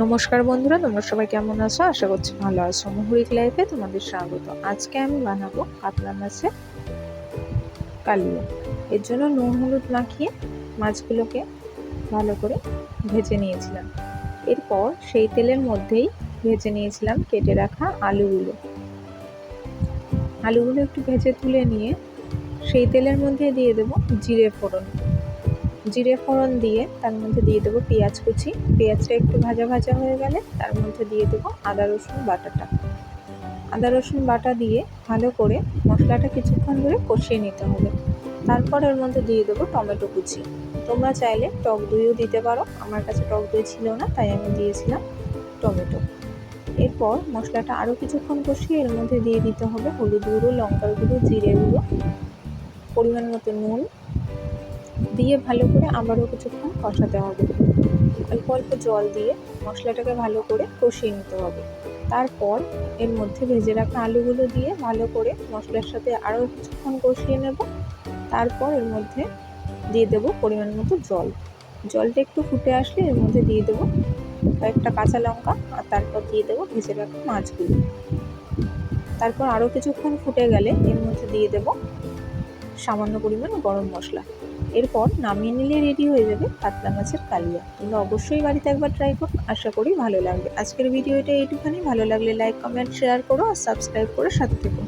নমস্কার বন্ধুরা, তোমরা সবাই কেমন আছো? আশা করছি ভালো আছো। মুহুরিক লাইফে তোমাদের স্বাগত। আজকে আমি বানাবো কাতলা মাছের কালিয়া। এর জন্য নুন, হলুদ মাখিয়ে মাছগুলোকে ভালো করে ভেজে নিয়েছিলাম। এরপর সেই তেলের মধ্যেই ভেজে নিয়েছিলাম কেটে রাখা আলুগুলো। আলুগুলো একটু ভেজে তুলে নিয়ে সেই তেলের মধ্যে দিয়ে দেবো জিরে ফোড়ন। জিরে ফোড়ন দিয়ে তার মধ্যে দিয়ে দেবো পেঁয়াজ কুচি। পেঁয়াজটা একটু ভাজা ভাজা হয়ে গেলে তার মধ্যে দিয়ে দেবো আদা, রসুন, বাটাটা। আদা, রসুন, বাটা দিয়ে ভালো করে মশলাটা কিছুক্ষণ ধরে কষিয়ে নিতে হবে। তারপর এর মধ্যে দিয়ে দেবো টমেটো কুচি। তোমরা চাইলে টক দইও দিতে পারো। আমার কাছে টক দই ছিল না, তাই আমি দিয়েছিলাম টমেটো। এরপর মশলাটা আরও কিছুক্ষণ কষিয়ে এর মধ্যে দিয়ে দিতে হবে হলুদ গুঁড়ো, লঙ্কার গুঁড়ো, জিরে গুঁড়ো, পরিমাণ মতো নুন দিয়ে ভালো করে আবারও কিছুক্ষণ কষাতে হবে। অল্প অল্প জল দিয়ে মশলাটাকে ভালো করে কষিয়ে নিতে হবে। তারপর এর মধ্যে ভেজে রাখা আলুগুলো দিয়ে ভালো করে মশলার সাথে আরও কিছুক্ষণ কষিয়ে নেব। তারপর এর মধ্যে দিয়ে দেবো পরিমাণ মতো জল। জলটা একটু ফুটে আসলে এর মধ্যে দিয়ে দেবো কয়েকটা কাঁচা লঙ্কা আর তারপর দিয়ে দেবো ভেজে রাখা মাছগুলো। তারপর আরও কিছুক্ষণ ফুটে গেলে এর মধ্যে দিয়ে দেবো সামান্য পরিমাণ গরম মশলা। এরপর নামিয়ে নিলে রেডি হয়ে যাবে পাতলা মাছের কালিয়া। তোমরা অবশ্যই বাড়িতে একবার ট্রাই করো, আশা করি ভালো লাগবে। আজকের ভিডিওটা এইটুখানি। ভালো লাগলে লাইক কমেন্ট শেয়ার করো আর সাবস্ক্রাইব করে সাথে থেকো।